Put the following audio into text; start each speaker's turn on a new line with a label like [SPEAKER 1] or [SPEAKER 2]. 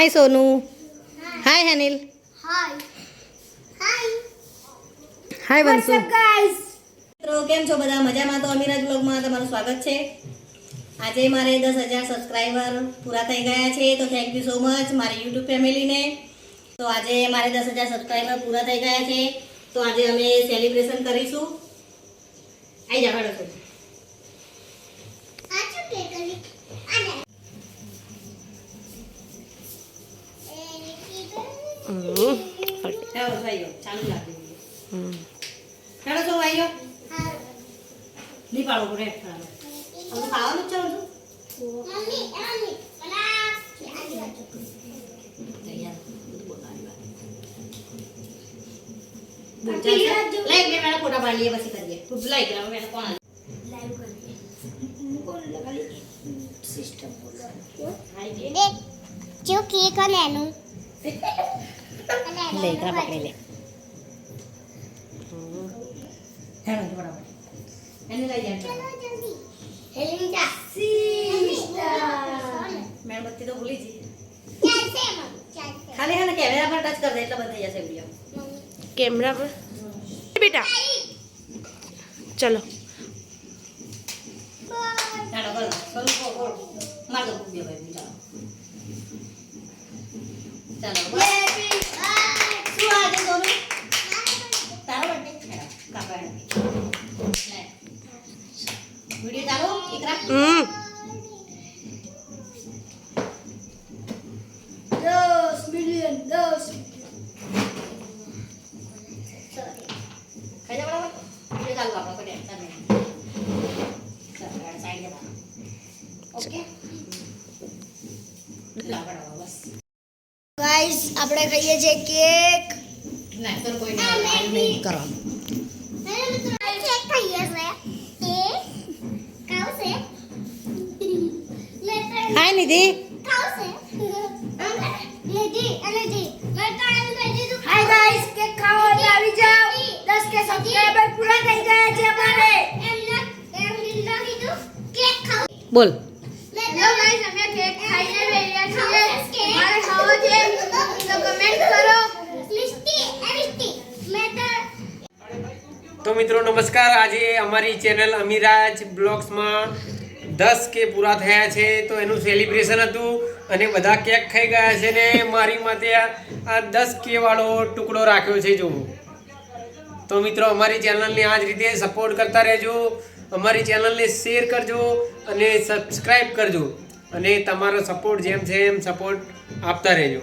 [SPEAKER 1] હાય સોનુ હાય હનિલ
[SPEAKER 2] હાય.
[SPEAKER 1] હાય વંશુ? મિત્રો કેમ છો બધા? મજામાં તો અમીરાજ બ્લોગમાં તમારું સ્વાગત છે. આજે મારે દસ હજાર સબસ્ક્રાઈબર પૂરા થઈ ગયા છે તો થેન્ક યુ સો મચ મારી યુટ્યુબ ફેમિલીને. તો આજે મારે દસ હજાર સબસ્ક્રાઈબર પૂરા થઈ ગયા છે તો આજે અમે સેલિબ્રેશન કરીશું. આવી જાવ હેડો છો
[SPEAKER 2] આ શું કે કરી? આ લે.
[SPEAKER 1] હેડો ભાઈઓ ચાલુ રાખી દઈએ હેડો છો ભાઈઓ નહીં પાડો પડે હવે તો ખાવાનું જ ચાલુ
[SPEAKER 2] મમ્મી, એ મમ્મી, પેલા આજે વાંચો.
[SPEAKER 1] લાઈક બે મેળા ફોટા પાડી લઈએ પછી કરીએ તું લાઈક રાવ મેળા કોણ
[SPEAKER 2] Live કરીએ. કોણ લગાડી? સિસ્ટમ બોલવાનું.
[SPEAKER 1] હાઈ બે
[SPEAKER 2] જો કેક અને એનું. ಇಲ್ಲ ಈ ಥರ ಪಕ್ಕ ಇಲ್ಲಿ
[SPEAKER 1] મેણબત્તી તો ભૂલી જઈ ખાલી હા કેમેરા પર ટચ એટલે બંધ થઈ જશે વીડિયો કેમેરા પર બેટા ચલો ચાલો
[SPEAKER 2] ગાઈસ આપણે ખાઈએ છીએ કેક
[SPEAKER 1] ના તો કોઈ નહીં નહીં કરવાનું
[SPEAKER 2] કેક ખાઈએ છે એ ખાવશે
[SPEAKER 1] હાય નિધિ
[SPEAKER 2] ખાવશે લેજી અને જી મેં તો એમ કહી દીધું હાય ગાઈસ કેક ખાવા એટલે આવી જાઓ 10 કે સબસ્ક્રાઇબર પૂરા થઈ ગયા છે અમારે
[SPEAKER 1] બોલ.
[SPEAKER 2] તો કમેન્ટ કરો. મિસ્ટી એ મિસ્ટી મેં તો
[SPEAKER 3] તો મિત્રો નમસ્કાર. આજે અમારી ચેનલ અમીરાજ બ્લોગ્સમાં દસ કે પૂરા થયા છે. તો એનું સેલિબ્રેશન હતું અને બધા કેક ખાઈ ગયા છે ને મારી માટે આ- આ દસ કે વાળો ટુકડો રાખ્યો છે જો તો મિત્રો અમારી ચેનલને આ જ રીતે સપોર્ટ કરતા રહેજો. અમારી ચેનલને શેર કરજો અને સબસ્ક્રાઈબ કરજો. અને તમારો સપોર્ટ જેમ છે એમ સપોર્ટ આપતા રહેજો.